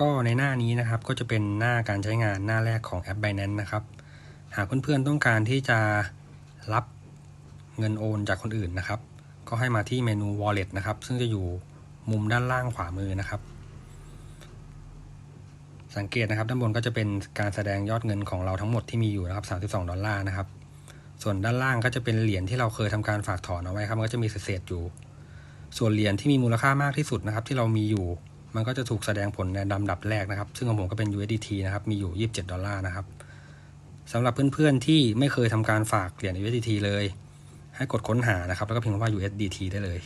ก็ในหน้านี้นะครับก็จะเป็นหน้าการใช้งานหน้าแรกของแอป Binance นะครับ หากเพื่อนๆต้องการที่จะรับเงินโอนจากคนอื่นนะครับ ก็ให้มาที่เมนู wallet นะครับ ซึ่งจะอยู่มุมด้านล่างขวามือนะครับ สังเกตนะครับด้านบนก็จะเป็นการแสดงยอดเงินของเราทั้งหมดที่มีอยู่นะครับ 32 ดอลลาร์นะครับ ส่วนด้านล่างก็จะเป็นเหรียญที่เราเคยทำการฝากถอนเอาไว้ครับมันก็จะมีเศษอยู่ ส่วนเหรียญที่มีมูลค่ามากที่สุดนะครับ ที่เรามีอยู่ มันก็จะถูกแสดงผลในลำดับแรกนะครับ ซึ่งของผมก็เป็น USDT นะครับ มีอยู่ 27 ดอลลาร์นะครับสำหรับเพื่อนๆที่ไม่เคยทำการฝากเหรียญ USDT เลย ให้กดค้นหานะครับ แล้วก็พิมพ์คำว่า USDT ได้เลย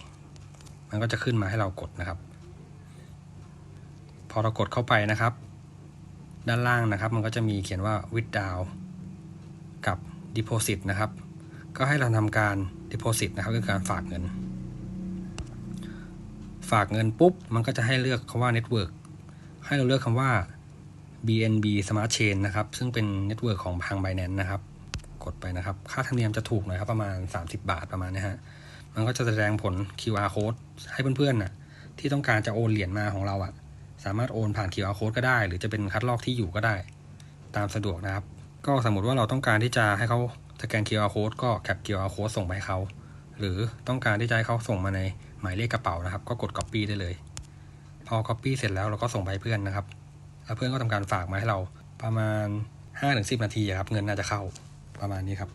มันก็จะขึ้นมาให้เรากดนะครับ พอเรากดเข้าไปนะครับ ด้านล่างนะครับ มันก็จะมีเขียนว่า withdraw กับ deposit นะครับ ก็ให้เราทำการ deposit นะครับคือการฝากเงิน ฝากเงินปุ๊บ มันก็จะให้เลือกคำว่า network ให้เราเลือกคำว่า BNB Smart Chain นะครับ ซึ่งเป็นเน็ตเวิร์กของทาง Binance นะครับ กดไปนะครับ ค่าธรรมเนียมจะถูกหน่อยครับ ประมาณ 30 บาทประมาณนี้ฮะ มันก็จะแสดงผล QR code ให้เพื่อนๆน่ะที่ต้องการจะโอนเหรียญมาของเราอะสามารถโอนผ่าน QR code ก็ได้ หรือจะเป็นคัดลอกที่อยู่ก็ได้ ตามสะดวกนะครับ ก็สมมติว่าเราต้องการที่จะให้เขาสแกน QR code ก็แคป QR code ส่งไปให้เขา หรือต้องการที่จะให้เขาส่งมาใน หมายเลขกระเป๋านะครับ ก็กด Copy ได้เลย พอ Copy เสร็จแล้วเราก็ส่งไปเพื่อนนะครับ แล้วเพื่อนก็ทำการฝากมาให้เราประมาณ5-10 นาทีครับ เงินน่าจะเข้าประมาณนี้ครับ